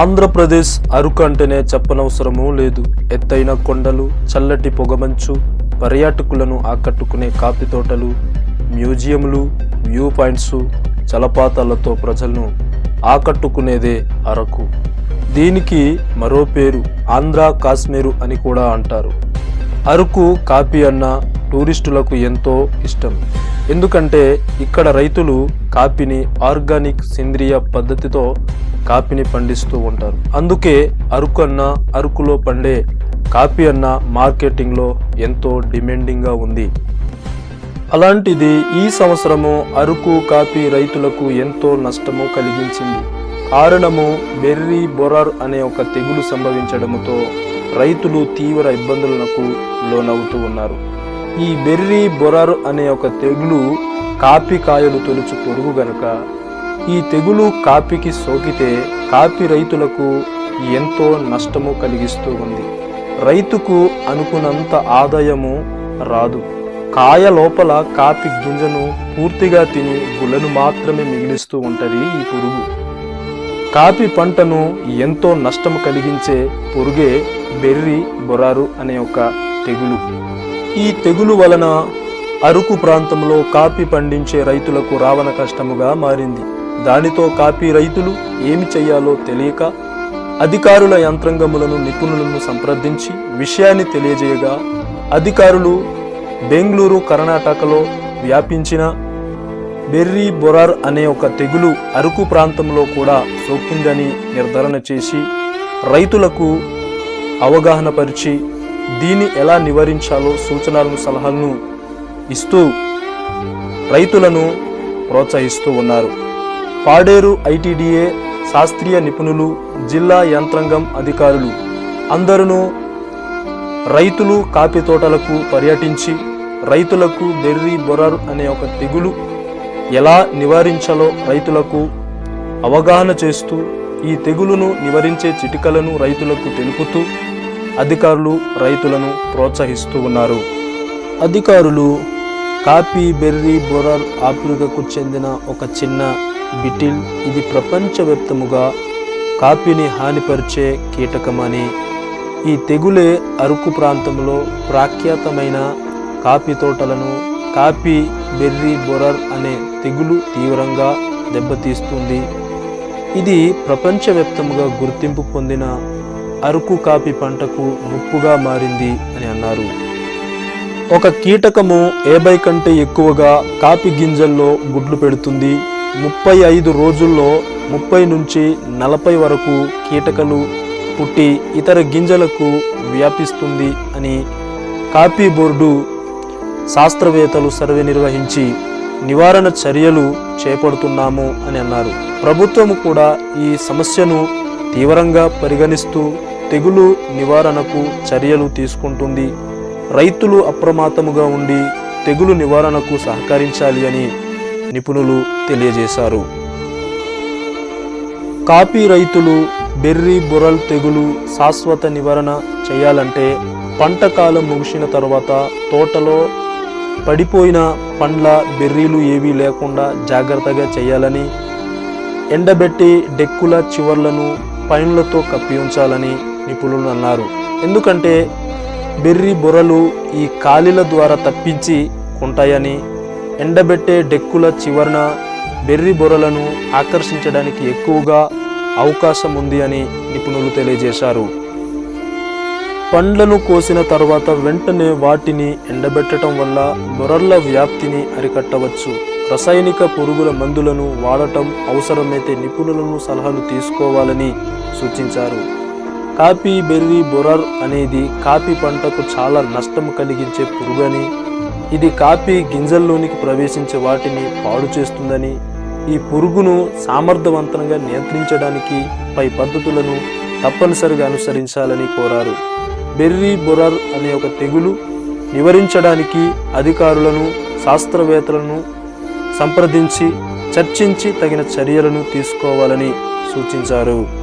ఆంధ్రప్రదేశ్ అరకు అంటేనే చెప్పనవసరమూ లేదు. ఎత్తైన కొండలు చల్లటి పొగమంచు పర్యాటకులను ఆకట్టుకునే కాఫీ తోటలు మ్యూజియంలు వ్యూ పాయింట్స్ జలపాతాలతో ప్రజలను ఆకట్టుకునేదే అరకు. దీనికి మరో పేరు ఆంధ్ర కాశ్మీరు అని కూడా అంటారు. అరకు కాఫీ అన్న టూరిస్టులకు ఎంతో ఇష్టం. ఎందుకంటే ఇక్కడ రైతులు కాఫీని ఆర్గానిక్ సేంద్రియ పద్ధతితో కాఫీని పండిస్తూ ఉంటారు. అందుకే అరకు అన్న అరకులో పండే కాఫీ అన్న మార్కెటింగ్లో ఎంతో డిమాండింగ్గా ఉంది. అలాంటిది ఈ సంవత్సరము అరకు కాఫీ రైతులకు ఎంతో నష్టము కలిగించింది. కారణము బెర్రీ బొరార్ అనే ఒక తెగులు సంభవించడముతో రైతులు తీవ్ర ఇబ్బందులకు లోనవుతూ ఉన్నారు. ఈ బెర్రీ బొరార్ అనే ఒక తెగులు కాఫీ కాయలు తొలుచు పొరుగు గనుక ఈ తెగులు కాఫీకి సోకితే కాఫీ రైతులకు ఎంతో నష్టము కలిగిస్తూ ఉంది. రైతుకు అనుకున్నంత ఆదాయము రాదు. కాయ లోపల కాఫీ గింజను పూర్తిగా తిని గుళ్ళను మాత్రమే మిగిలిస్తూ ఉంటుంది ఈ పురుగు. కాఫీ పంటను ఎంతో నష్టం కలిగించే పురుగే బెర్రీ బొరారు అనే ఒక తెగులు. ఈ తెగులు వలన అరకు ప్రాంతంలో కాఫీ పండించే రైతులకు రావణ కష్టముగా మారింది. దానితో కాపీ రైతులు ఏమి చేయాలో తెలియక అధికారుల యంత్రాంగములను నిపుణులను సంప్రదించి విషయాన్ని తెలియజేయగా అధికారులు బెంగళూరు కర్ణాటకలో వ్యాపించిన బెర్రీ బొరార్ అనే ఒక తెగులు అరకు ప్రాంతంలో కూడా సోకిందని నిర్ధారణ చేసి రైతులకు అవగాహన పరిచి దీన్ని ఎలా నివారించాలో సూచనలను సలహాలను ఇస్తూ రైతులను ప్రోత్సహిస్తూ ఉన్నారు. పాడేరు ఐటీడీఏ శాస్త్రీయ నిపుణులు జిల్లా యంత్రాంగం అధికారులు. అందరూ రైతులు కాఫీ తోటలకు పర్యటించి రైతులకు బెర్రీ బొరర్ అనే ఒక తెగులు ఎలా నివారించాలో రైతులకు అవగాహన చేస్తూ ఈ తెగులును నివారించే చిటికలను రైతులకు తెలుపుతూ అధికారులు రైతులను ప్రోత్సహిస్తూ ఉన్నారు. అధికారులు కాఫీ బెర్రీ బొరర్ ఆఫ్రికాకు చెందిన ఒక చిన్న బిటిల్ ఇది ప్రపంచవ్యాప్తముగా కాఫీని హానిపరిచే కీటకమని. ఈ తెగులే అరకు ప్రాంతంలో ప్రఖ్యాతమైన కాఫీ తోటలను కాఫీ బెర్రీ బొరర్ అనే తెగులు తీవ్రంగా దెబ్బతీస్తుంది. ఇది ప్రపంచవ్యాప్తముగా గుర్తింపు పొందిన అరకు కాఫీ పంటకు ముప్పుగా మారింది అని అన్నారు. ఒక కీటకము ఏబై కంటే ఎక్కువగా కాఫీ గింజల్లో గుడ్లు పెడుతుంది. ముప్పై ఐదు రోజుల్లో ముప్పై నుంచి నలభై వరకు కీటకలు పుట్టి ఇతర గింజలకు వ్యాపిస్తుంది అని కాపీ బోర్డు శాస్త్రవేత్తలు సర్వే నిర్వహించి నివారణ చర్యలు చేపడుతున్నాము అని అన్నారు. ప్రభుత్వం కూడా ఈ సమస్యను తీవ్రంగా పరిగణిస్తూ తెగులు నివారణకు చర్యలు తీసుకుంటుంది. రైతులు అప్రమత్తముగా ఉండి తెగులు నివారణకు సహకరించాలి అని నిపుణులు తెలియజేశారు. కాపీ రైతులు బెర్రీ బురల్ తెగులు శాశ్వత నివారణ చేయాలంటే పంట కాలం ముగిసిన తర్వాత తోటలో పడిపోయిన పండ్ల బెర్రీలు ఏవీ లేకుండా జాగ్రత్తగా చేయాలని ఎండబెట్టి డెక్కుల చివర్లను పైన్లతో కప్పి ఉంచాలని నిపుణులు అన్నారు. ఎందుకంటే బెర్రీ బొరలు ఈ కాలిల ద్వారా తప్పించి ఉంటాయని ఎండబెట్టే డెక్కుల చివరన బెర్రీ బొరలను ఆకర్షించడానికి ఎక్కువగా అవకాశం ఉంది అని నిపుణులు తెలియజేశారు. పండ్లను కోసిన తర్వాత వెంటనే వాటిని ఎండబెట్టడం వల్ల బొరర్ల వ్యాప్తిని అరికట్టవచ్చు. రసాయనిక పురుగుల మందులను వాడటం అవసరమైతే నిపుణులను సలహాలు తీసుకోవాలని సూచించారు. కాపీ బెర్రీ బొరర్ అనేది కాఫీ పంటకు చాలా నష్టం కలిగించే పురుగని ఇది కాఫీ గింజల్లోనికి ప్రవేశించే వాటిని పాడు చేస్తుందని ఈ పురుగును సామర్థవంతంగా నియంత్రించడానికి పై పద్ధతులను తప్పనిసరిగా అనుసరించాలని కోరారు. బెర్రీ బొరర్ అనే ఒక తెగులు నివారించడానికి అధికారులను శాస్త్రవేత్తలను సంప్రదించి చర్చించి తగిన చర్యలను తీసుకోవాలని సూచించారు.